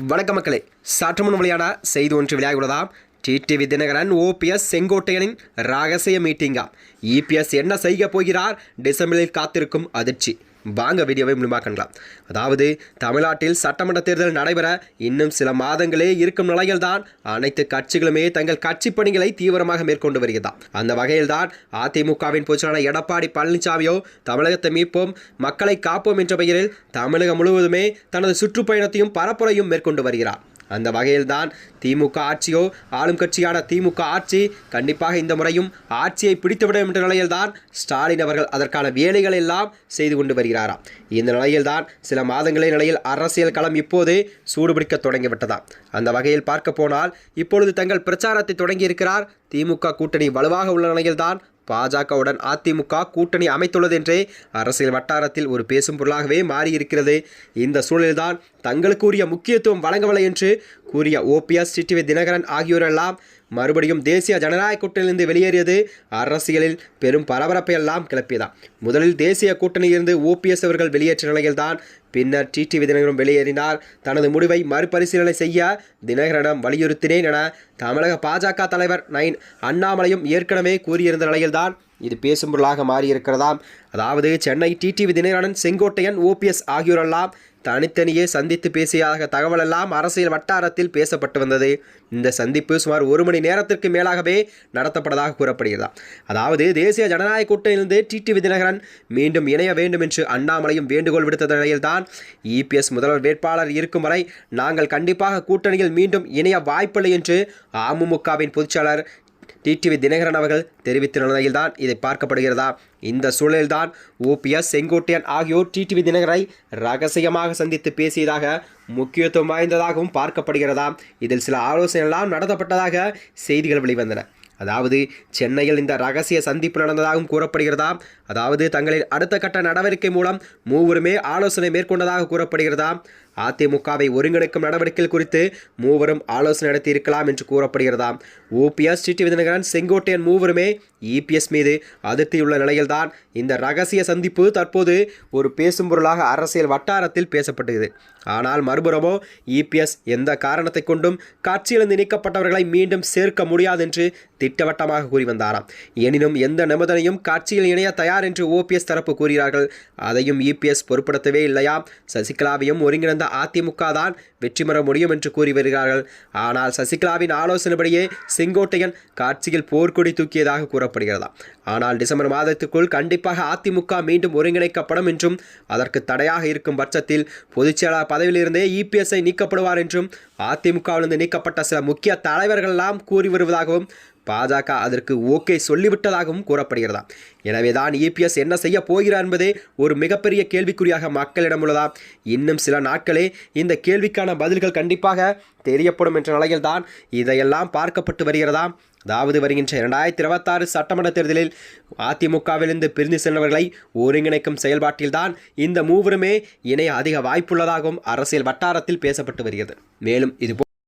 வணக்க மக்களே. சற்று முன் வெளியான செய்தி ஒன்று வெளியாகியுள்ளதாம் டிடிவி தினகரன் ஓபிஎஸ் செங்கோட்டையனின் ரகசிய மீட்டிங்கா? இபிஎஸ் என்ன செய்ய போகிறார்? டிசம்பரில் காத்திருக்கும் அதிர்ச்சி. வாங்க வீடியோவை முழுமா அதாவது தமிழ்நாட்டில் சட்டமன்ற தேர்தல் நடைபெற இன்னும் சில மாதங்களே இருக்கும் நிலையில்தான் அனைத்து கட்சிகளுமே தங்கள் கட்சி பணிகளை தீவிரமாக மேற்கொண்டு வருகிறதா அந்த வகையில்தான் அதிமுகவின் பொதுச்செயலாளர் எடப்பாடி பழனிசாமியோ தமிழகத்தை மீட்போம் மக்களை காப்போம் என்ற பெயரில் தமிழகம் முழுவதுமே தனது சுற்றுப்பயணத்தையும் பரப்புரையும் மேற்கொண்டு வருகிறார். அந்த வகையில்தான் திமுக ஆட்சியோ ஆளும் கட்சியான திமுக ஆட்சி கண்டிப்பாக இந்த முறையும் ஆட்சியை பிடித்துவிடும் என்ற நிலையில்தான் ஸ்டாலின் அவர்கள் அதற்கான வேலைகள் எல்லாம் செய்து கொண்டு வருகிறாராம். இந்த நிலையில்தான் சில மாதங்களே நிலையில் அரசியல் களம் இப்போது சூடுபிடிக்க தொடங்கிவிட்டதாம் அந்த வகையில் பார்க்க போனால் இப்பொழுது தங்கள் பிரச்சாரத்தை தொடங்கியிருக்கிறார் திமுக கூட்டணி வலுவாக உள்ள நிலையில்தான் பாஜகவுடன் அதிமுக கூட்டணி அமைத்துள்ளது என்றே அரசியல் வட்டாரத்தில் ஒரு பேசும் பொருளாகவே மாறியிருக்கிறது. இந்த சூழலில்தான் தங்களுக்குரிய முக்கியத்துவம் வழங்கவில்லை என்று கூறிய ஓபிஎஸ் சிடிவி தினகரன் ஆகியோரெல்லாம் மறுபடியும் தேசிய ஜனநாயக கூட்டணியிலிருந்து வெளியேறியது அரசியலில் பெரும் பரபரப்பை எல்லாம் கிளப்பியதாம் முதலில் தேசிய கூட்டணியிலிருந்து ஓபிஎஸ் அவர்கள் வெளியேற்ற நிலையில்தான் பின்னர் டிடிவி தினகரன் வெளியேறினார். தனது முடிவை மறுபரிசீலனை செய்ய தினகரனம் வலியுறுத்தினேன் என தமிழக பாஜக தலைவர் நைன் அண்ணாமலையும் ஏற்கனவே கூறியிருந்த நிலையில்தான் இது பேசும் பொருளாக மாறியிருக்கிறதாம் அதாவது சென்னை டிடிவி தினகரன் செங்கோட்டையன் ஓபிஎஸ் ஆகியோரெல்லாம் தனித்தனியே சந்தித்து பேசியதாக தகவலெல்லாம் அரசியல் வட்டாரத்தில் பேசப்பட்டு வந்தது. இந்த சந்திப்பு சுமார் ஒரு மணி நேரத்திற்கு மேலாகவே நடத்தப்பட்டதாக கூறப்படுகிறதா. அதாவது தேசிய ஜனநாயக கூட்டணியிலிருந்து டிடிவி தினகரன் மீண்டும் இணைய வேண்டும் என்று அண்ணாமலையும் வேண்டுகோள் விடுத்த நிலையில்தான் இபிஎஸ் முதல்வர் வேட்பாளர் இருக்கும் வரை நாங்கள் கண்டிப்பாக கூட்டணியில் மீண்டும் இணைய வாய்ப்பில்லை என்று அமமுகவின் பொதுச்செயலர் டிடிவி தினகரன் அவர்கள் தெரிவித்த நிலையில்தான் இதை பார்க்கப்படுகிறதா? இந்த சூழலில்தான் ஓபிஎஸ் செங்கோட்டையன் ஆகியோர் டிடிவி தினகரை ரகசியமாக சந்தித்து பேசியதாக முக்கியத்துவம் வாய்ந்ததாகவும் பார்க்கப்படுகிறதா? இதில் சில ஆலோசனைகளாம் நடத்தப்பட்டதாக செய்திகள் வெளிவந்தன. அதாவது சென்னையில் இந்த ரகசிய சந்திப்பு நடந்ததாகவும் கூறப்படுகிறதா? அதாவது தங்களின் அடுத்த கட்ட நடவடிக்கை மூலம் மூவருமே ஆலோசனை மேற்கொண்டதாக கூறப்படுகிறதா? அதிமுகவை ஒருங்கிணைக்கும் நடவடிக்கைகள் குறித்து மூவரும் ஆலோசனை நடத்தி இருக்கலாம் என்று கூறப்படுகிறதாம். ஓபிஎஸ் டிடி விதிநகரன் செங்கோட்டையன் மூவருமே இபிஎஸ் மீது அதிருப்தியுள்ள நிலையில்தான் இந்த ரகசிய சந்திப்பு தற்போது ஒரு பேசும் பொருளாக அரசியல் வட்டாரத்தில் பேசப்பட்டது ஆனால் மறுபுறமோ இபிஎஸ் எந்த காரணத்தை கொண்டும் கட்சியிலிருந்து நீக்கப்பட்டவர்களை மீண்டும் சேர்க்க முடியாது என்று திட்டவட்டமாக கூறி வந்தாராம். எனினும் எந்த நிபந்தனையும் கட்சியில் இணைய தயார் என்று ஓபிஎஸ் தரப்பு கூறுகிறார்கள். அதையும் இபிஎஸ் பொருட்படுத்தவே இல்லையா சசிகலாவையும் ஒருங்கிணைந்த அதிமுக தான் வெற்றி பெற முடியும் என்று கூறி வருகிறார்கள். ஆனால் சசிகலாவின் ஆலோசனைப்படியே செங்கோட்டையன் காட்சியில் போர்க்கொடி தூக்கியதாக கூறப்படுகிறதா? ஆனால் டிசம்பர் மாதத்துக்குள் கண்டிப்பாக அதிமுக மீண்டும் ஒருங்கிணைக்கப்படும் என்றும் அதற்கு தடையாக இருக்கும் பட்சத்தில் பொதுச்செயலாளர் பதவியிலிருந்தே இபிஎஸ்ஐ நீக்கப்படுவார் என்றும் அதிமுகவிலிருந்து நீக்கப்பட்ட சில முக்கிய தலைவர்கள் எல்லாம் கூறி வருவதாகவும் பாஜக அதற்கு ஓகே சொல்லிவிட்டதாகவும் கூறப்படுகிறதா? எனவேதான் இபிஎஸ் என்ன செய்ய போகிறார் என்பதே ஒரு மிகப்பெரிய கேள்விக்குறியாக மக்களிடம் உள்ளதா? இன்னும் சில நாட்களே இந்த கேள்விக்கான பதில்கள் கண்டிப்பாக தெரியப்படும் என்ற நிலையில்தான் இதையெல்லாம் பார்க்கப்பட்டு வருகிறதா? அதாவது வருகின்ற இரண்டாயிரத்தி இருபத்தாறு சட்டமன்ற தேர்தலில் அதிமுகவிலிருந்து பிரிந்து சென்றவர்களை ஒருங்கிணைக்கும் செயல்பாட்டில்தான் இந்த மூவருமே இணைய அதிக வாய்ப்புள்ளதாகவும் அரசியல் வட்டாரத்தில் பேசப்பட்டு வருகிறது. மேலும் இது